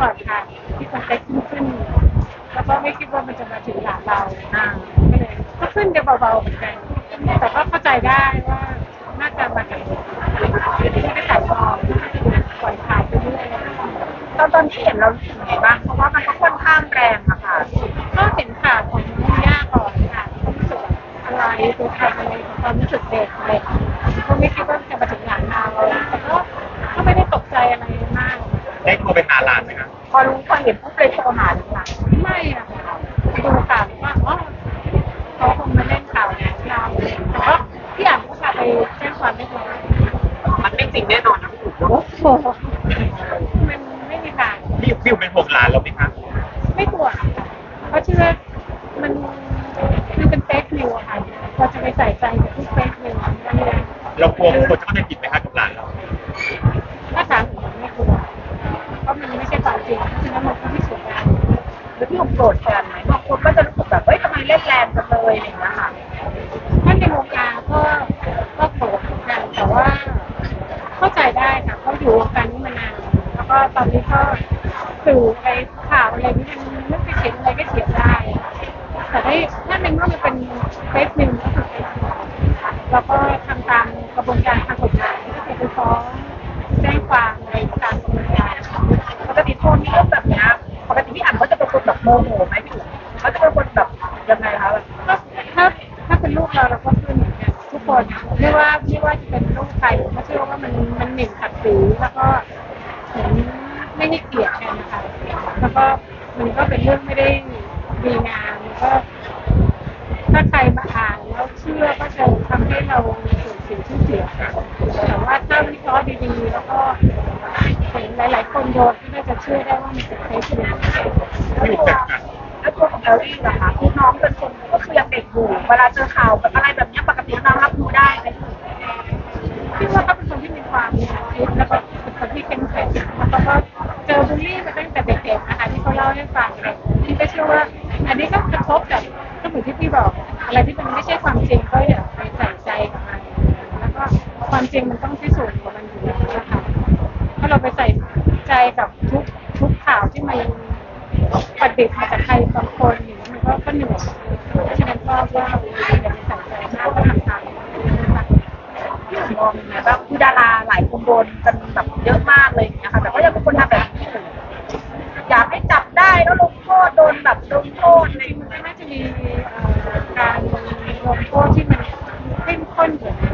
ก่อนค่ะที่สเต็กขึ้นขึ้น แล้วก็ไม่คิดว่ามันจะมาถึงหลานเราอ่าก็เลยก็ขึ้นกันเบาๆเหมือนกัน แต่ก็เข้าใจได้ว่าน่าจะมาจากไม่ได้ตัดมองปล่อยผ่านไปเรื่อยตอนตอนที่เห็นเรารู้สึกไงบ้างเพราะว่ามันก็ค่อนข้างแรงอะค่ะ ก็เห็นข่าวของน้องย่าก่อนค่ะก็รู้สึกอะไรตัวทำอะไรของความรู้สึกเด็กเด็กก็ไม่คิดว่าจะมาถึงหลานเราแต่ก็ก็ไม่ได้ตกใจอะไร ลานไหมครับพอรู้พอเห็นปุ๊บเลยโทรหาหรือเปล่าไม่อะค่ะดูข่าวว่าอ๋อเขาคงมาเล่นข่าวเนี่ยเราแต่ก็พี่อ่านก็พาไปแจ้งความเรียบร้อยมันไม่จริงแน่นอนนะพี่อุ๋มโอ้โหมันไม่มีทางพี่พี่เป็นห่วงหลานเราไหมครับไม่กลัวค่ะเพราะเชื่อมันมันเป็นเฟกนิวอะค่ะเราจะไปใส่ใจกับทุกเฟกนิวมันไม่ได้เรากลัวคนจะเข้าใจผิดไหมครับกับหลานเรา หรือพี่อุ๋มโกรธแทนไหมบางคนก็จะรู้สึกแบบเฮ้ยทำไมเล่นแรงจังเลยอะไรอย่างเงี้ยค่ะ ท่านในวงการก็ก็โกรธเหมือนกันแต่ว่า เข้าใจได้ค่ะเขาอยู่วงการนี้มานานแล้วก็ตอนนี้ก็สื่ออะไรข่าวอะไรนี่มันนึกไปเขียนอะไรก็เขียนได้ค่ะแต่ได้ถ้าในเมื่อมันเป็นเฟซนิวก็คือเฟซนิวแล้วก็ แบบโมโหไหมพี่อุ๋มเขาจะเป็นคนแบบยังไงคะแบบถ้าถ้าเป็นลูกเราเราก็ขึ้นเหมือนกันทุกคนไม่ว่าไม่ว่าจะเป็นลูกใครผมก็เชื่อว่ามันมันหมิ่นศักดิ์ศรีแล้วก็เหมือนไม่ให้เกียรติกันนะคะแล้วก็มันก็เป็นเรื่องไม่ได้ดีงามแล้วก็ถ้าใครมาอ่านแล้วเชื่อก็จะทำให้เราสื่อมเสียชื่อเสียงแต่ว่าถ้าวิเคราะห์ดีๆ แล้วก็เห็นหลาย ๆ คนโดน ชื่อได้ว่ามันเป็นเฟซบุ๊กพี่อุ๋มเป็นอะแล้วตัวของเอลลี่ล่ะคะคือน้องเป็นคนก็คือยังเด็กอยู่เวลาเจอข่าวแบบอะไรแบบเนี้ยปกติน้องรับรู้ได้ไหมพี่อุ๋มคิดว่าเขาเป็นคนที่มีความคิดแล้วก็เป็นคนที่เข้มแข็งแล้วก็เจอบูลลี่มาตั้งแต่เด็กๆนะคะที่เขาเล่าให้ฟังเนี่ยพี่ก็เชื่อว่า อันนี้ก็กระทบกับก็เหมือนที่พี่บอก อะไรที่มันไม่ใช่ความจริงก็อย่าไปใส่ใจกับมันแล้วก็ความจริงมันต้องพิสูจน์กับมันอยู่แล้วนะคะถ้าเราไปใส่ใจกับทุก ข่าวที่มันประดิษฐ์มาจากใครบางคนอย่างนี้มันก็ก็เหนื่อยเพราะฉะนั้นก็ว่าอย่าไปใส่ใจมากก็ทำตามที่มองยังไงบ้างคือดาราหลายคนโดนกันแบบเยอะมากเลยอย่างเงี้ยค่ะแต่ก็ยังเป็นคนทำแบบนี้อยู่อยากให้จับได้แล้วลงโทษโดนแบบลงโทษอะไรอย่างมันเงี้ยน่าจะมีเอ่อการลงโทษที่มันเข้มข้นกว่านี้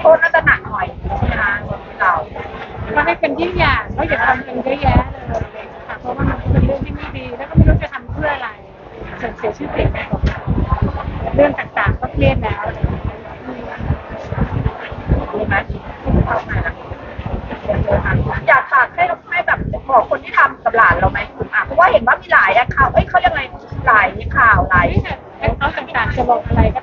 โทษน่าจะหนักหน่อยใช่ไหมคะเรา ก็ให้เป็นที่อย่างก็อย่าทำกันเยอะแยะเลยค่ะเพราะว่ามันเป็นเรื่องที่ไม่ดีแล้วก็ไม่รู้จะทำเพื่ออะไรเสื่อมเสียชื่อเสียงของเราเรื่องต่างๆก็เครียดแล้วรู้ไหมเข้ามาอยากฝากให้ให้แบบบอกคนที่ทำกับหลานเราไหมคุณอะเพราะว่าเห็นว่ามีหลายอะข่าวเอ้ยเขายังไงหลายข่าวหลายนี่ค่ะเขาต่างๆจะลงอะไรก็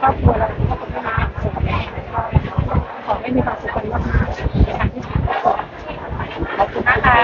ครอบครัวเราครอบคนไม่มาสุขขอไม่มีความสุขกันมากในทางที่ถูกต้องขอบคุณนะคะ